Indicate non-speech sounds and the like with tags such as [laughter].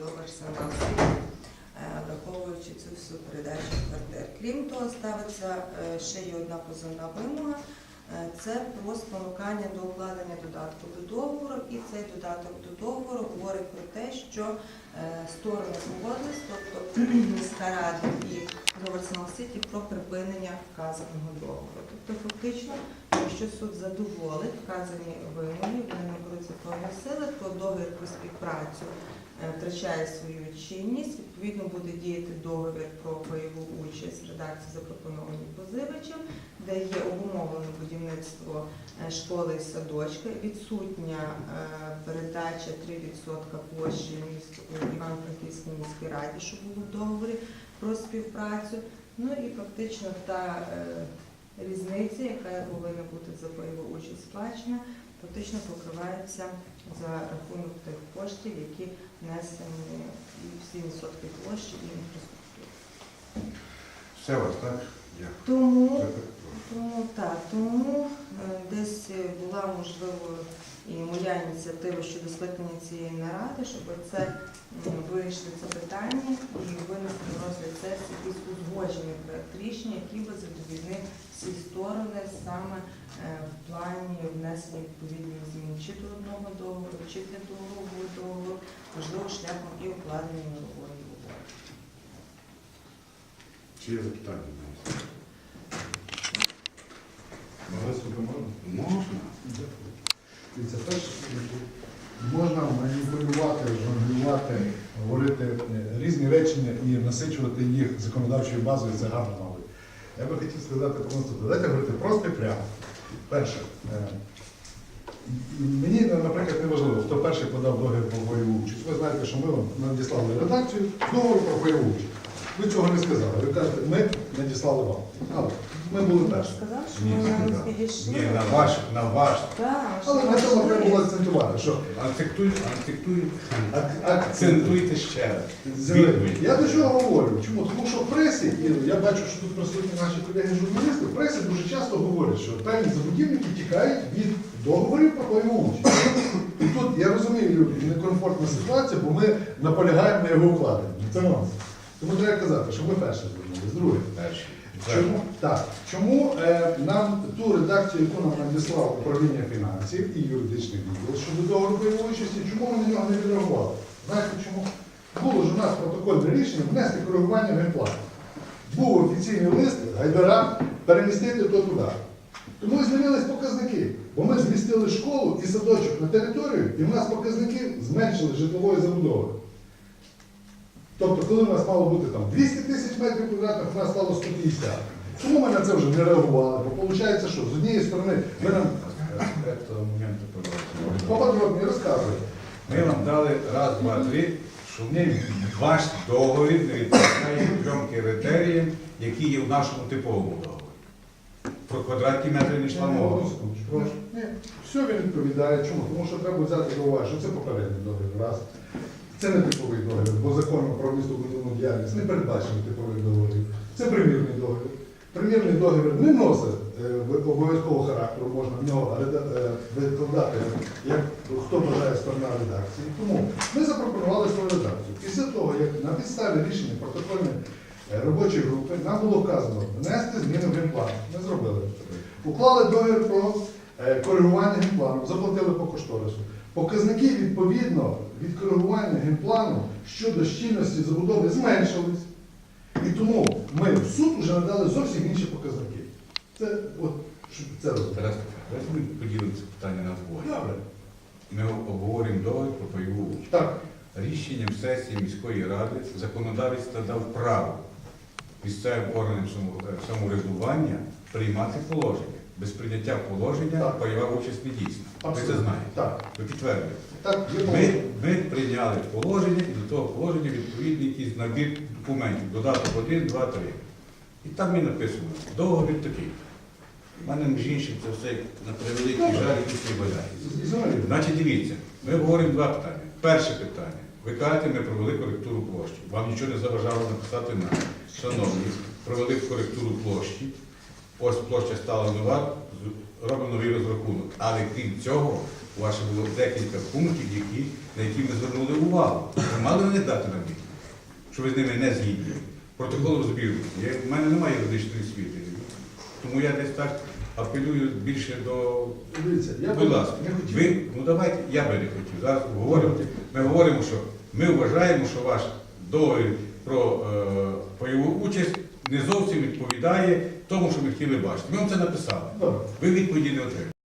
до Арсенал, враховуючи цю всю передачу квартир. Крім того, ставиться е, ще й одна позовна вимога. Е, Це про спонукання до укладення додатку до договору, і цей додаток до договору говорить про те, що е, сторони погодились, тобто [clears throat] міська рада і Арсенал Сіті про припинення вказаного договору. Тобто, фактично, якщо суд задоволить вказані вимоги, вони наберуть законної сили, то договір про співпрацю е, втрачає свою чинність. Відповідно, буде діяти договір про бойову участь в редакції запропонованій позивачем, де є обумовлене будівництво е, школи і садочка, відсутня е, передача 3% площі міст у Івано-Франківській міській раді, що було в договорі про співпрацю. Ну і фактично та е, різниця, яка повинна бути за бойову участь сплачена, фактично покривається за рахунок тих коштів, які внесені і всі відсотки площі і інфраструктури. Все вас, так? Дякую. Тому тому так, тому е, десь е, була можливо і моя ініціатива щодо скликання цієї наради, щоб це м, вирішити це питання і винести на розгляд сесії якийсь узгоджений проект рішення, який би задовільнив всі сторони саме е, в плані внесення відповідних змін чи до одного договору, чи для другого договору, можливо, шляхом і укладення нової угоди. Чи є запитання? Виступи можна? Можна. І це теж можна маніпулювати, жонглювати, говорити е, різні речення і насичувати їх законодавчою базою, це гарно мабуть. Я би хотів сказати просто, давайте говорити просто і прямо. Перше, е, мені, наприклад, не важливо, хто перший подав договір про бойову участь. Ви знаєте, що ми вам надіслали редакцію договору про бойову участь. Ви цього не сказали. Ви кажете, ми надіслали вам. Але ми були перші. сказав, що Ні, ми не не Ні, на ваш, на ваш. Так, Але на цьому треба було акцентувати, що Акцентуйте, акцентуйте, ак- акцент. акцентуйте ще раз. Відповідь. Я до чого говорю? Чому? Тому що в пресі, і я бачу, що тут присутні наші колеги-журналісти, в пресі дуже часто говорять, що певні забудівники тікають від договорів про бойову участь. І тут я розумію некомфортна ситуація, бо ми наполягаємо на його укладенні. Це нонсенс. Тому треба казати, що ми перші звернулися. Друге. Перший. Чому, так, чому е, нам ту редакцію, яку нам надіслав управління фінансів і юридичний відділ щодо договору бойової участі, чому ми на нього не відреагували? Знаєте чому? Було ж у нас протокольне рішення внести коригування генплану. Був офіційний лист Гайдара перемістити то туди. Тому і змінились показники. Бо ми змістили школу і садочок на територію, і в нас показники зменшили житлової забудови. Тобто, коли у нас мало бути там 200 тисяч метрів квадратних, у нас стало 150. Чому ми на це вже не реагували? Бо виходить, що з однієї сторони ви нам поподробні розказуєте. Ми вам дали раз, два, три, що ваш договір не відповідає трьом критеріям, які є в нашому типовому договорі. Про квадратні метри не йшла мова. Все він відповідає. Чому? Тому що треба взяти до уваги, що це попередній договір. Раз. Це не типовий договір, бо законом про містобудівну діяльність не передбачено типових договорів. Це примірний договір. Примірний договір не носить е, обов'язкового характеру, можна в нього е, викладати, як хто бажає сторона редакції. Тому ми запропонували свою редакцію. Після того, як на підставі рішення протокольної е, робочої групи нам було вказано внести зміни в генплан. Ми зробили. Уклали договір про е, коригування генплану, заплатили по кошторису. Показники відповідно від коригування генплану щодо щільності забудови зменшились. І тому ми в суд вже надали зовсім інші показники. Це от щоб це розуміти. Ми поділимо це питання на двоє. Добре. Ми обговорюємо договір про участь. Так. Рішенням сесії міської ради законодавець надав право місцевим органам е, самоврядування приймати положення. Без прийняття положення Так. бойова участь не дійсна. Ви це Абсолютно. знаєте. Так. Ви. Так, є Ми, ми прийняли положення і до того положення відповідний якийсь набір документів. Додаток 1, 2, 3. І там і написано, договір такий. У мене між іншим це все на превеликий жаль якийсь не бажає. Взагалі. Значить, дивіться, ми говоримо два питання. Перше питання. Ви кажете, ми провели коректуру площі. Вам нічого не заважало написати нам. Шановні, провели коректуру площі. Ось площа стала нова, робимо новий розрахунок. Але крім цього, у вас було декілька пунктів, які на які ми звернули увагу. Ви мали вони дати нам відповідь, що ви з ними не згідні. Протокол розбіру. Я, в мене немає юридичної освіти. Тому я десь так апелюю більше до. Дивіться, я Будь ласка, не ви, ну давайте, я би не хотів. Зараз говоримо. Ми говоримо, що ми вважаємо, що ваш договір про е, бойову участь не зовсім відповідає тому, що ми хотіли бачити. Ми вам це написали. Ви відповіді не отримали.